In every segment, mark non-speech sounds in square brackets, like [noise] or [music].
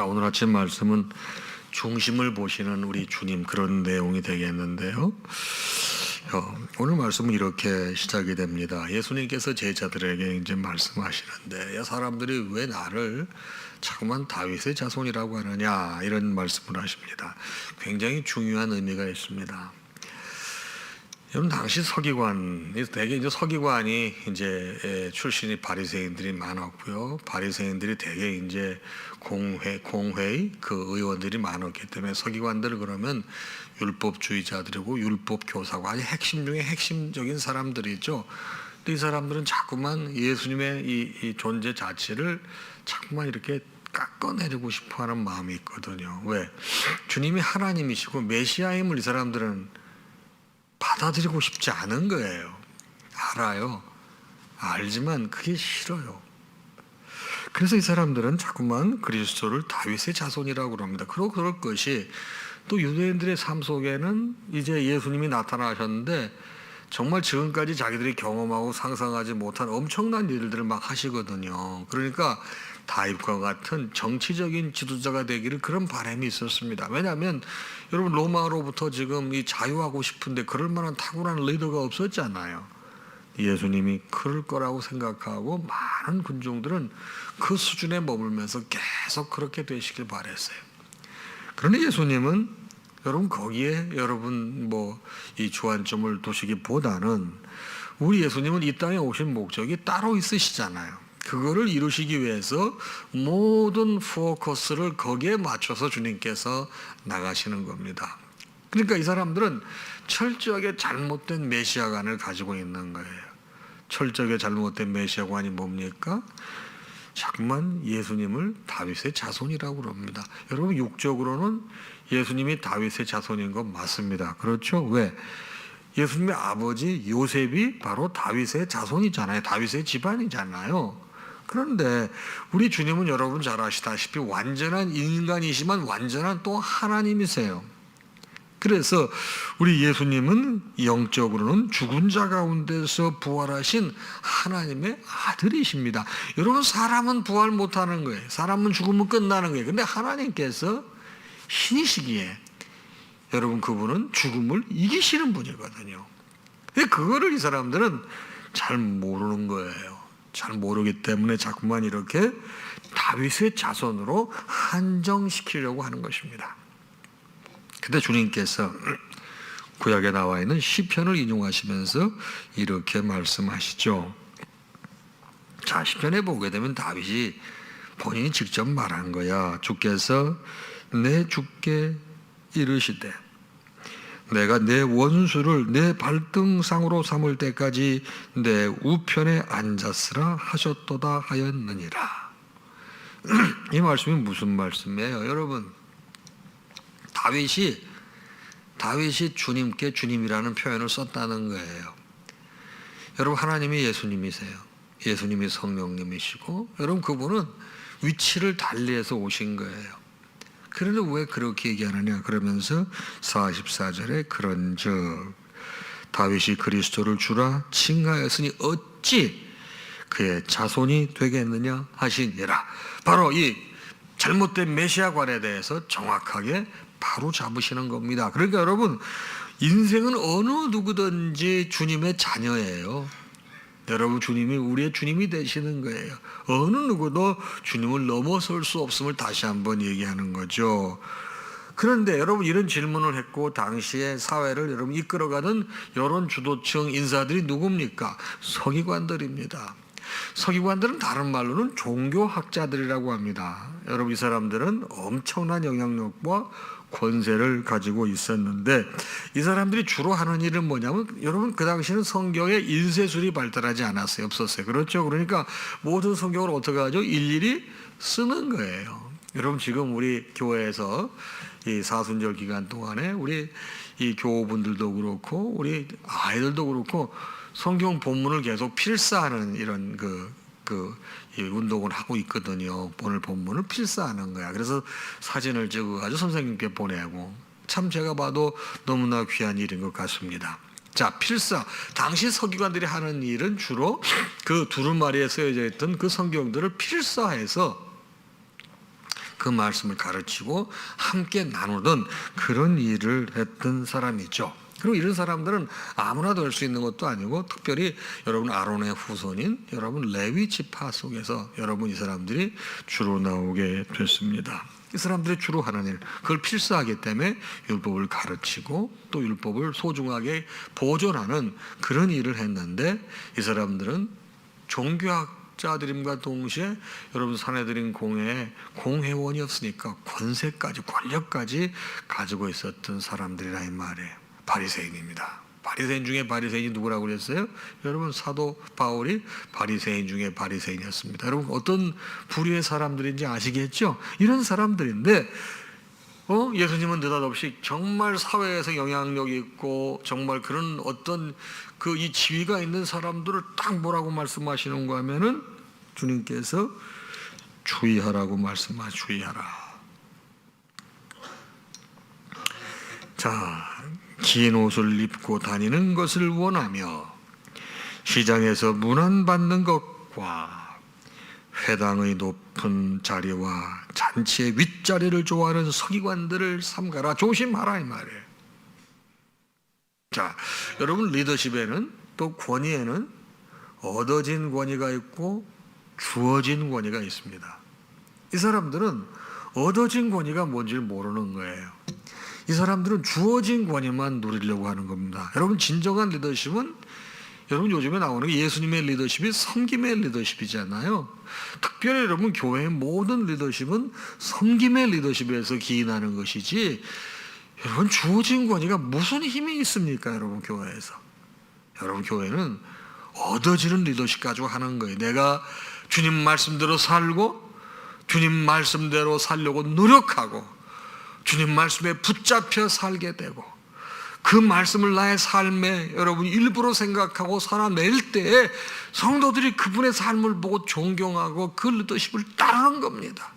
자, 오늘 아침 말씀은 중심을 보시는 우리 주님 그런 내용이 되겠는데요. 어, 오늘 말씀은 이렇게 시작이 됩니다. 예수님께서 제자들에게 이제 말씀하시는데 야 사람들이 왜 나를 자꾸만 다윗의 자손이라고 하느냐 이런 말씀을 하십니다. 굉장히 중요한 의미가 있습니다. 여러분 당시 서기관 대개 이제 서기관이 이제 에, 출신이 바리새인들이 많았고요. 바리새인들이 대개 이제 공회 공회의 그 의원들이 많았기 때문에 서기관들 그러면 율법주의자들이고 율법 교사고 아주 핵심 중에 핵심적인 사람들이죠. 이 사람들은 자꾸만 예수님의 이, 이 존재 자체를 자꾸만 이렇게 깎아내리고 싶어하는 마음이 있거든요. 왜? 주님이 하나님이시고 메시아임을 이 사람들은 받아들이고 싶지 않은 거예요. 알아요. 알지만 그게 싫어요. 그래서 이 사람들은 자꾸만 그리스도를 다윗의 자손이라고 합니다. 그러 그럴 것이 또 유대인들의 삶 속에는 이제 예수님이 나타나셨는데 정말 지금까지 자기들이 경험하고 상상하지 못한 엄청난 일들을 막 하시거든요. 그러니까 다윗과 같은 정치적인 지도자가 되기를 그런 바람이 있었습니다. 왜냐하면 여러분 로마로부터 지금 이 자유하고 싶은데 그럴 만한 탁월한 리더가 없었잖아요. 예수님이 그럴 거라고 생각하고 많은 군중들은 그 수준에 머물면서 계속 그렇게 되시길 바랬어요. 그런데 예수님은 여러분 거기에 여러분 뭐 이 주안점을 두시기보다는 우리 예수님은 이 땅에 오신 목적이 따로 있으시잖아요. 그거를 이루시기 위해서 모든 포커스를 거기에 맞춰서 주님께서 나가시는 겁니다. 그러니까 이 사람들은 철저하게 잘못된 메시아관을 가지고 있는 거예요. 철저하게 잘못된 메시아관이 뭡니까? 자꾸만 예수님을 다윗의 자손이라고 그럽니다. 여러분 육적으로는 예수님이 다윗의 자손인 건 맞습니다. 그렇죠? 왜? 예수님의 아버지 요셉이 바로 다윗의 자손이잖아요. 다윗의 집안이잖아요. 그런데 우리 주님은 여러분 잘 아시다시피 완전한 인간이지만 완전한 또 하나님이세요. 그래서 우리 예수님은 영적으로는 죽은 자 가운데서 부활하신 하나님의 아들이십니다. 여러분 사람은 부활 못하는 거예요. 사람은 죽으면 끝나는 거예요. 근데 하나님께서 신이시기에 여러분 그분은 죽음을 이기시는 분이거든요. 그거를 이 사람들은 잘 모르는 거예요. 잘 모르기 때문에 자꾸만 이렇게 다윗의 자손으로 한정시키려고 하는 것입니다. 근데 주님께서 구약에 나와 있는 시편을 인용하시면서 이렇게 말씀하시죠. 자, 시편에 보게 되면 다윗이 본인이 직접 말한 거야. 주께서 내 주께 이르시되 내가 내 원수를 내 발등상으로 삼을 때까지 내 우편에 앉았으라 하셨도다 하였느니라. [clears throat] 이 말씀이 무슨 말씀이에요, 여러분? 다윗이 다윗이 주님께 주님이라는 표현을 썼다는 거예요. 여러분 하나님이 예수님이세요. 예수님이 성령님이시고 여러분 그분은 위치를 달리해서 오신 거예요. 그런데 왜 그렇게 얘기하느냐 그러면서 44절에 그런즉 다윗이 그리스도를 주라 칭하였으니 어찌 그의 자손이 되겠느냐 하시니라. 바로 이 잘못된 메시아관에 대해서 정확하게 바로 잡으시는 겁니다. 그러니까 여러분 인생은 어느 누구든지 주님의 자녀예요. 여러분 주님이 우리의 주님이 되시는 거예요. 어느 누구도 주님을 넘어설 수 없음을 다시 한번 얘기하는 거죠. 그런데 여러분 이런 질문을 했고 당시에 사회를 여러분 이끌어가는 여론 주도층 인사들이 누굽니까? 서기관들입니다. 서기관들은 다른 말로는 종교학자들이라고 합니다. 여러분 이 사람들은 엄청난 영향력과 권세를 가지고 있었는데 이 사람들이 주로 하는 일은 뭐냐면 여러분 그 당시는 성경에 인쇄술이 발달하지 않았어요. 없었어요. 그렇죠. 그러니까 모든 성경을 어떻게 하죠? 일일이 쓰는 거예요. 여러분 지금 우리 교회에서 이 사순절 기간 동안에 우리 이 교우분들도 그렇고 우리 아이들도 그렇고 성경 본문을 계속 필사하는 이런 그, 그, 이 운동을 하고 있거든요. 오늘 본문을 필사하는 거야. 그래서 사진을 찍어가지고 선생님께 보내고 참 제가 봐도 너무나 귀한 일인 것 같습니다. 자, 필사. 당시 서기관들이 하는 일은 주로 그 두루마리에 쓰여져 있던 그 성경들을 필사해서 그 말씀을 가르치고 함께 나누던 그런 일을 했던 사람이죠. 그리고 이런 사람들은 아무나 될 수 있는 것도 아니고 특별히 여러분 아론의 후손인 여러분 레위 지파 속에서 여러분 이 사람들이 주로 나오게 됐습니다. 이 사람들이 주로 하는 일, 그걸 필수하기 때문에 율법을 가르치고 또 율법을 소중하게 보존하는 그런 일을 했는데 이 사람들은 종교학자들임과 동시에 여러분 사내들인 공회에 공회원이었으니까 권세까지 권력까지 가지고 있었던 사람들이라 이 말이에요. 바리새인입니다. 바리새인 중에 바리새인이 누구라고 그랬어요? 여러분 사도 바울이 바리새인 중에 바리새인이었습니다. 여러분 어떤 부류의 사람들인지 아시겠죠? 이런 사람들인데 어? 예수님은 느닷없이 정말 사회에서 영향력 있고 정말 그런 어떤 그 이 지위가 있는 사람들을 딱 뭐라고 말씀하시는가 하면은 주님께서 주의하라고 말씀하 주의하라. 자, 긴 옷을 입고 다니는 것을 원하며 시장에서 문안받는 것과 회당의 높은 자리와 잔치의 윗자리를 좋아하는 서기관들을 삼가라 조심하라 이 말이에요. 자, 여러분 리더십에는 또 권위에는 얻어진 권위가 있고 주어진 권위가 있습니다. 이 사람들은 얻어진 권위가 뭔지를 모르는 거예요. 이 사람들은 주어진 권위만 누리려고 하는 겁니다. 여러분 진정한 리더십은 여러분 요즘에 나오는 게 예수님의 리더십이 섬김의 리더십이잖아요. 특별히 여러분 교회의 모든 리더십은 섬김의 리더십에서 기인하는 것이지 여러분 주어진 권위가 무슨 힘이 있습니까? 여러분 교회에서. 여러분 교회는 얻어지는 리더십 가지고 하는 거예요. 내가 주님 말씀대로 살고 주님 말씀대로 살려고 노력하고 주님 말씀에 붙잡혀 살게 되고 그 말씀을 나의 삶에 여러분 일부러 생각하고 살아낼 때 성도들이 그분의 삶을 보고 존경하고 그 리더십을 따르는 겁니다.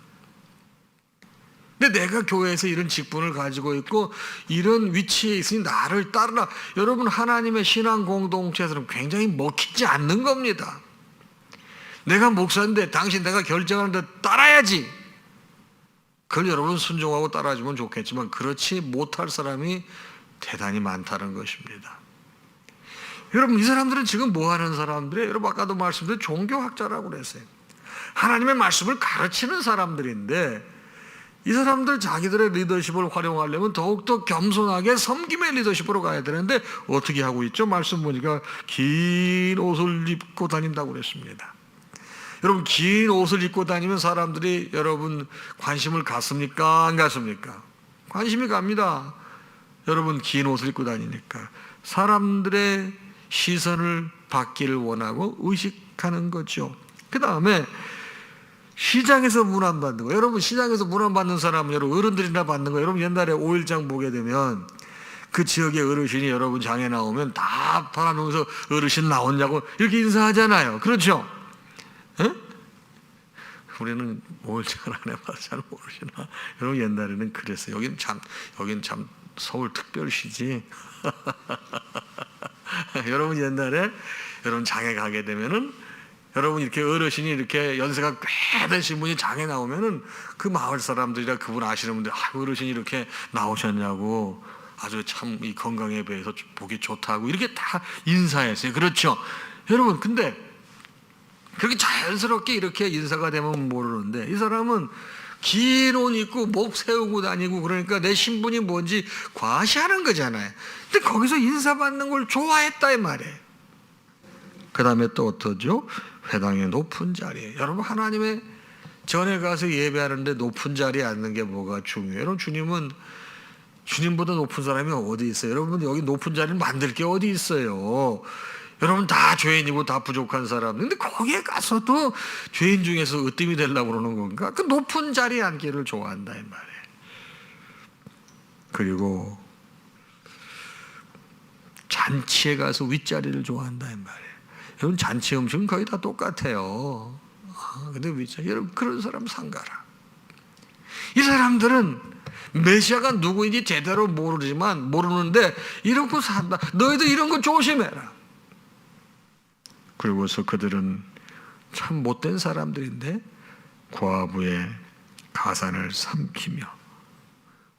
근데 내가 교회에서 이런 직분을 가지고 있고 이런 위치에 있으니 나를 따르라. 여러분 하나님의 신앙 공동체에서는 굉장히 먹히지 않는 겁니다. 내가 목사인데 당신 내가 결정하는데 따라야지. 그걸 여러분 순종하고 따라주면 좋겠지만 그렇지 못할 사람이 대단히 많다는 것입니다. 여러분 이 사람들은 지금 뭐 하는 사람들이에요? 여러분 아까도 말씀드린 종교학자라고 그랬어요. 하나님의 말씀을 가르치는 사람들인데 이 사람들 자기들의 리더십을 활용하려면 더욱더 겸손하게 섬김의 리더십으로 가야 되는데 어떻게 하고 있죠? 말씀 보니까 긴 옷을 입고 다닌다고 그랬습니다. 여러분 긴 옷을 입고 다니면 사람들이 여러분 관심을 갖습니까? 안 갖습니까? 관심이 갑니다. 여러분 긴 옷을 입고 다니니까 사람들의 시선을 받기를 원하고 의식하는 거죠. 그 다음에 시장에서 문안 받는 거. 여러분 시장에서 문안 받는 사람은 여러분 어른들이나 받는 거. 여러분 옛날에 5일장 보게 되면 그 지역의 어르신이 여러분 장에 나오면 다 바라면서 어르신 나왔냐고 이렇게 인사하잖아요. 그렇죠? 에? 우리는 5일장을 안 해봐서 잘 모르시나. 여러분 옛날에는 그랬어요. 여기는 참, 여기는 참 서울 특별시지. [laughs] 여러분 옛날에 여러분 장에 가게 되면은 여러분 이렇게 어르신이 이렇게 연세가 꽤 되신 분이 장에 나오면은 그 마을 사람들이라 그분 아시는 분들 아 어르신이 이렇게 나오셨냐고 아주 참 이 건강에 비해서 보기 좋다고 이렇게 다 인사했어요. 그렇죠? 여러분 근데 그렇게 자연스럽게 이렇게 인사가 되면 모르는데 이 사람은 긴 옷 입고 목 세우고 다니고 그러니까 내 신분이 뭔지 과시하는 거잖아요. 근데 거기서 인사받는 걸 좋아했다 이 말이에요. 그 다음에 또 어떠죠? 회당의 높은 자리에. 여러분, 하나님의 전에 가서 예배하는데 높은 자리에 앉는 게 뭐가 중요해요? 여러분, 주님은 주님보다 높은 사람이 어디 있어요? 여러분, 여기 높은 자리를 만들 게 어디 있어요? 여러분, 다 죄인이고 다 부족한 사람. 근데 거기에 가서도 죄인 중에서 으뜸이 되려고 그러는 건가? 그 높은 자리에 앉기를 좋아한다, 이 말이에요. 그리고 잔치에 가서 윗자리를 좋아한다, 이 말이에요. 여러분 잔치 음식은 거의 다 똑같아요. 아, 근데 윗자리 여러분 그런 사람 상가라. 이 사람들은 메시아가 누구인지 제대로 모르지만 모르는데 이러고 산다. 너희도 이런 거 조심해라. 그리고서 그들은 참 못된 사람들인데 과부의 가산을 삼키며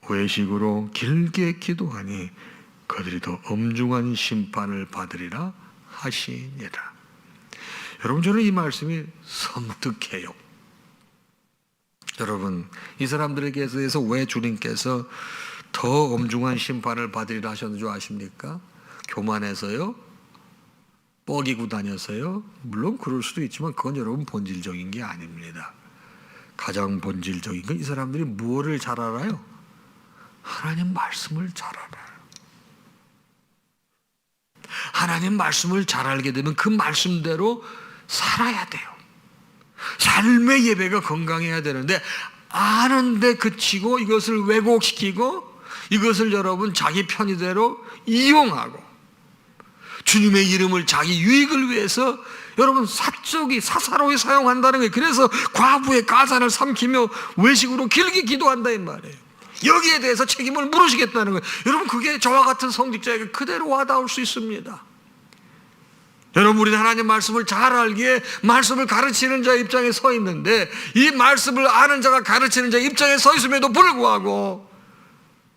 외식으로 길게 기도하니 그들이 더 엄중한 심판을 받으리라 하시니라. 여러분 저는 이 말씀이 섬뜩해요. 여러분 이 사람들에게 대해서 왜 주님께서 더 엄중한 심판을 받으리라 하셨는 줄 아십니까? 교만해서요? 뻐기고 다녀서요? 물론 그럴 수도 있지만 그건 여러분 본질적인 게 아닙니다. 가장 본질적인 건 이 사람들이 무엇을 잘 알아요? 하나님 말씀을 잘 알아요. 하나님 말씀을 잘 알게 되면 그 말씀대로 살아야 돼요. 삶의 예배가 건강해야 되는데 아는데 그치고 이것을 왜곡시키고 이것을 여러분 자기 편의대로 이용하고 주님의 이름을 자기 유익을 위해서 여러분 사적이 사사로이 사용한다는 거예요. 그래서 과부의 가산을 삼키며 외식으로 길게 기도한다 이 말이에요. 여기에 대해서 책임을 물으시겠다는 거예요. 여러분 그게 저와 같은 성직자에게 그대로 와닿을 수 있습니다. 여러분 우리는 하나님 말씀을 잘 알기에 말씀을 가르치는 자 입장에 서 있는데 이 말씀을 아는 자가 가르치는 자 입장에 서 있음에도 불구하고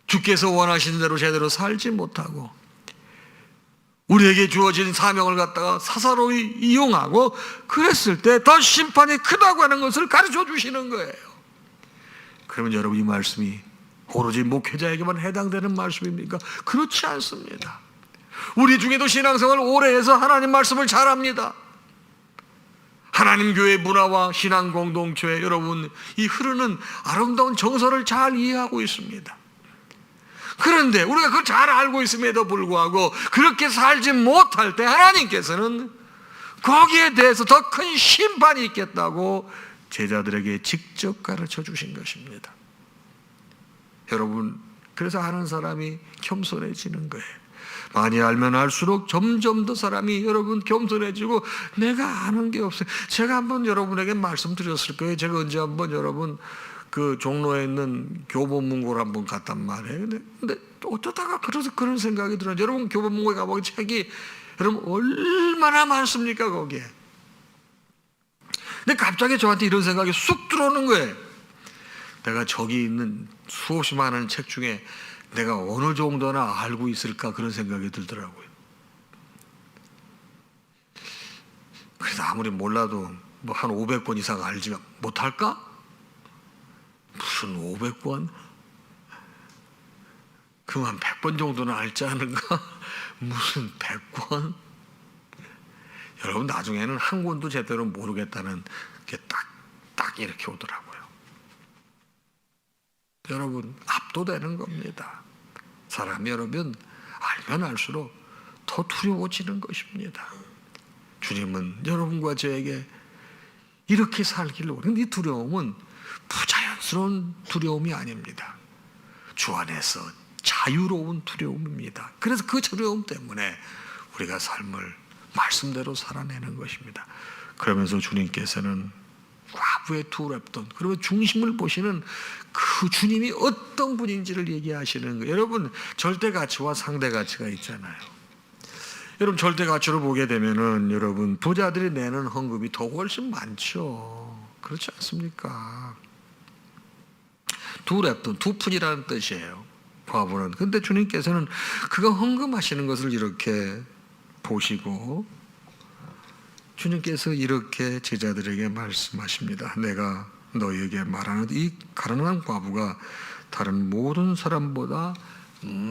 주께서 원하시는 대로 제대로 살지 못하고 우리에게 주어진 사명을 갖다가 사사로이 이용하고 그랬을 때 더 심판이 크다고 하는 것을 가르쳐 주시는 거예요. 그러면 여러분 이 말씀이 오로지 목회자에게만 해당되는 말씀입니까? 그렇지 않습니다. 우리 중에도 신앙생활 오래 해서 하나님 말씀을 잘합니다. 하나님 교회 문화와 신앙 공동체에 여러분 이 흐르는 아름다운 정서를 잘 이해하고 있습니다. 그런데 우리가 그걸 잘 알고 있음에도 불구하고 그렇게 살지 못할 때 하나님께서는 거기에 대해서 더 큰 심판이 있겠다고 제자들에게 직접 가르쳐 주신 것입니다. 여러분, 그래서 아는 사람이 겸손해지는 거예요. 많이 알면 알수록 점점 더 사람이 여러분 겸손해지고 내가 아는 게 없어요. 제가 한번 여러분에게 말씀드렸을 거예요. 제가 언제 한번 여러분 그 종로에 있는 교보문고를 한번 갔단 말이에요. 근데, 근데 어쩌다가 그래서 그런 생각이 들어요. 여러분 교보문고에 가보면 책이 여러분 얼마나 많습니까 거기에. 근데 갑자기 저한테 이런 생각이 쑥 들어오는 거예요. 내가 저기 있는 수없이 많은 책 중에 내가 어느 정도나 알고 있을까 그런 생각이 들더라고요. 그래서 아무리 몰라도 뭐 한 500권 이상 알지 못할까? 무슨 500권? 그만 100번 정도는 알지 않은가? [laughs] 무슨 100권? 여러분 나중에는 한 권도 제대로 모르겠다는 게 딱 딱 이렇게 오더라고요. 여러분 압도되는 겁니다. 사람이 여러분 알면 알수록 더 두려워지는 것입니다. 주님은 여러분과 저에게 이렇게 살기를 원하는 이 두려움은 부자 연스러운 두려움이 아닙니다. 주 안에서 자유로운 두려움입니다. 그래서 그 두려움 때문에 우리가 삶을 말씀대로 살아내는 것입니다. 그러면서 주님께서는 과부의 두 랩돈 그리고 중심을 보시는 그 주님이 어떤 분인지를 얘기하시는 거예요. 여러분 절대 가치와 상대 가치가 있잖아요. 여러분 절대 가치로 보게 되면은 여러분 부자들이 내는 헌금이 더 훨씬 많죠. 그렇지 않습니까? 두 랩돈 두 푼이라는 뜻이에요. 과부는. 근데 주님께서는 그가 헌금하시는 것을 이렇게 보시고 주님께서 이렇게 제자들에게 말씀하십니다. 내가 너에게 말하는 이 가난한 과부가 다른 모든 사람보다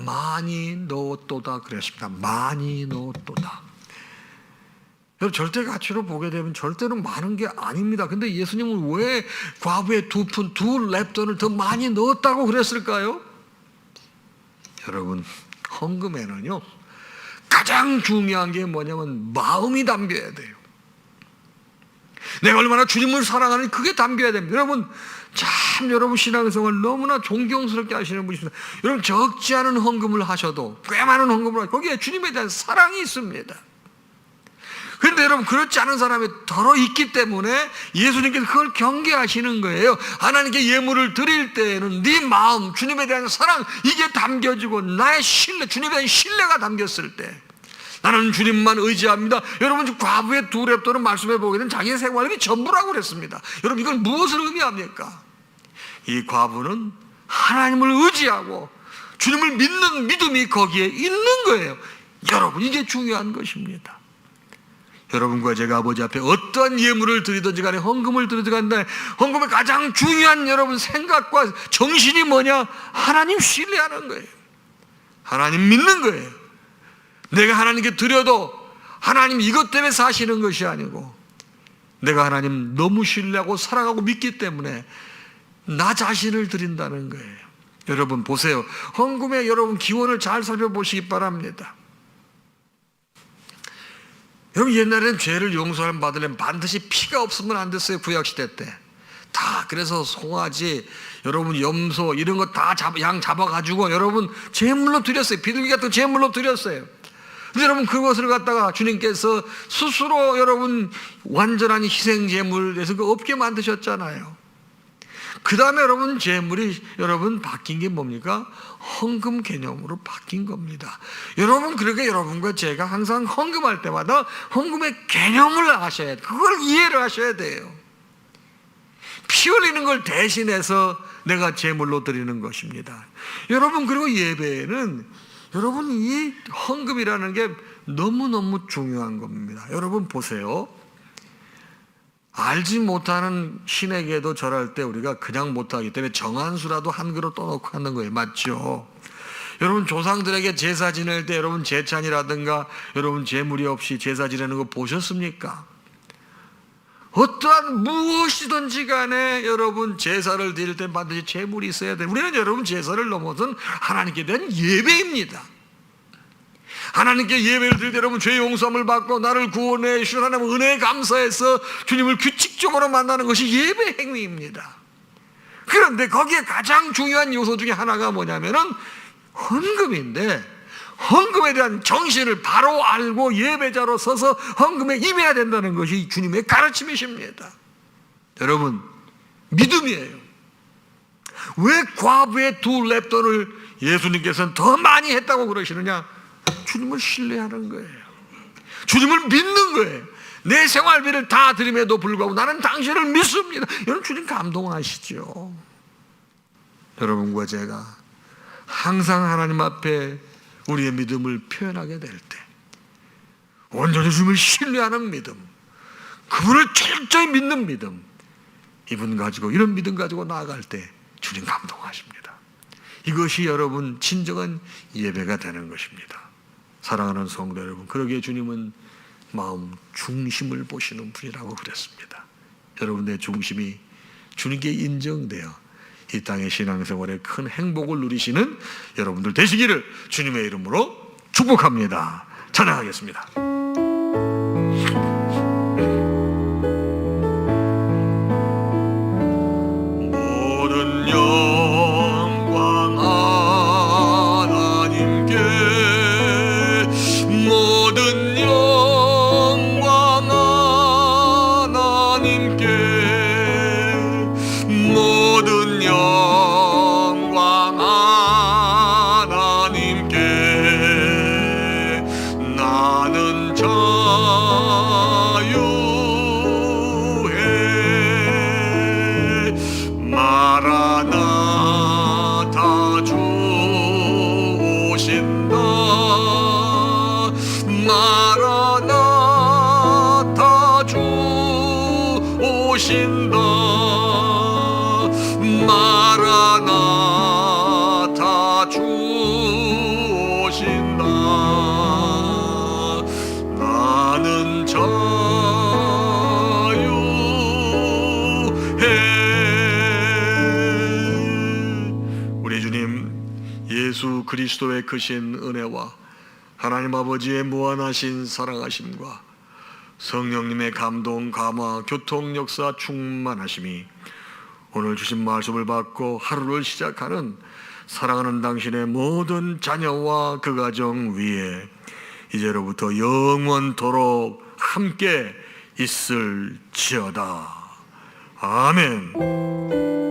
많이 넣었도다 그랬습니다. 많이 넣었도다. 여러분 절대 가치로 보게 되면 절대로 많은 게 아닙니다. 근데 예수님은 왜 과부의 두 푼, 두 랩돈을 더 많이 넣었다고 그랬을까요? 여러분 헌금에는요 가장 중요한 게 뭐냐면 마음이 담겨야 돼요. 내가 얼마나 주님을 사랑하는지 그게 담겨야 됩니다. 여러분 참 여러분 신앙생활 너무나 존경스럽게 하시는 분이십니다. 여러분 적지 않은 헌금을 하셔도 꽤 많은 헌금을 하셔도 거기에 주님에 대한 사랑이 있습니다. 그런데 여러분 그렇지 않은 사람이 더러 있기 때문에 예수님께서 그걸 경계하시는 거예요. 하나님께 예물을 드릴 때에는 네 마음, 주님에 대한 사랑 이게 담겨지고 나의 신뢰, 주님에 대한 신뢰가 담겼을 때 나는 주님만 의지합니다. 여러분 과부의 두 랩도는 말씀해 보게 된 자기의 생활이 전부라고 그랬습니다. 여러분 이건 무엇을 의미합니까? 이 과부는 하나님을 의지하고 주님을 믿는 믿음이 거기에 있는 거예요. 여러분 이게 중요한 것입니다. 여러분과 제가 아버지 앞에 어떠한 예물을 드리든지 간에 헌금을 드리든지 간에 헌금의 가장 중요한 여러분 생각과 정신이 뭐냐? 하나님 신뢰하는 거예요. 하나님 믿는 거예요. 내가 하나님께 드려도 하나님 이것 때문에 사시는 것이 아니고 내가 하나님 너무 신뢰하고 사랑하고 믿기 때문에 나 자신을 드린다는 거예요. 여러분 보세요. 헌금에 여러분 기원을 잘 살펴보시기 바랍니다. 여러분 옛날에는 죄를 용서를 받으려면 반드시 피가 없으면 안 됐어요 구약 시대 때. 다 그래서 송아지 여러분 염소 이런 거 다 양 잡아가지고 여러분 제물로 드렸어요 비둘기 같은 거 제물로 드렸어요. 근데 여러분 그것을 갖다가 주님께서 스스로 여러분 완전한 희생 제물에서 그 없게 만드셨잖아요. 그 다음에 여러분 재물이 여러분 바뀐 게 뭡니까? 헌금 개념으로 바뀐 겁니다. 여러분 그러니까 여러분과 제가 항상 헌금할 때마다 헌금의 개념을 아셔야 돼요. 그걸 이해를 하셔야 돼요. 피 흘리는 걸 대신해서 내가 제물로 드리는 것입니다. 여러분 그리고 예배는 여러분 이 헌금이라는 게 너무너무 중요한 겁니다. 여러분 보세요. 알지 못하는 신에게도 절할 때 우리가 그냥 못하기 때문에 정한수라도 한 그릇 떠놓고 하는 거예요. 맞죠? 여러분 조상들에게 제사 지낼 때 여러분 제찬이라든가 여러분 제물이 없이 제사 지내는 거 보셨습니까? 어떠한 무엇이든지 간에 여러분 제사를 드릴 때 반드시 제물이 있어야 돼. 우리는 여러분 제사를 넘어선 하나님께 대한 예배입니다. 하나님께 예배를 드릴 때 여러분 죄 용서함을 받고 나를 구원해 주신 하나님 은혜에 감사해서 주님을 규칙적으로 만나는 것이 예배 행위입니다. 그런데 거기에 가장 중요한 요소 중에 하나가 뭐냐면은 헌금인데 헌금에 대한 정신을 바로 알고 예배자로 서서 헌금에 임해야 된다는 것이 주님의 가르침이십니다. 여러분 믿음이에요. 왜 과부의 두 랩돈을 예수님께서는 더 많이 했다고 그러시느냐? 주님을 신뢰하는 거예요. 주님을 믿는 거예요. 내 생활비를 다 드림에도 불구하고 나는 당신을 믿습니다. 여러분 주님 감동하시죠. 여러분과 제가 항상 하나님 앞에 우리의 믿음을 표현하게 될 때, 온전히 주님을 신뢰하는 믿음, 그분을 철저히 믿는 믿음, 이분 가지고 이런 믿음 가지고 나아갈 때 주님 감동하십니다. 이것이 여러분 진정한 예배가 되는 것입니다. 사랑하는 성도 여러분, 그러기에 주님은 마음 중심을 보시는 분이라고 그랬습니다. 여러분의 중심이 주님께 인정되어 이 땅의 신앙생활에 큰 행복을 누리시는 여러분들 되시기를 주님의 이름으로 축복합니다. 찬양하겠습니다. 우리 주님 예수 그리스도의 크신 은혜와 하나님 아버지의 무한하신 사랑하심과 성령님의 감동, 감화, 교통 역사 충만하심이 오늘 주신 말씀을 받고 하루를 시작하는 사랑하는 당신의 모든 자녀와 그 가정 위에 이제로부터 영원토록 함께 있을지어다. 아멘.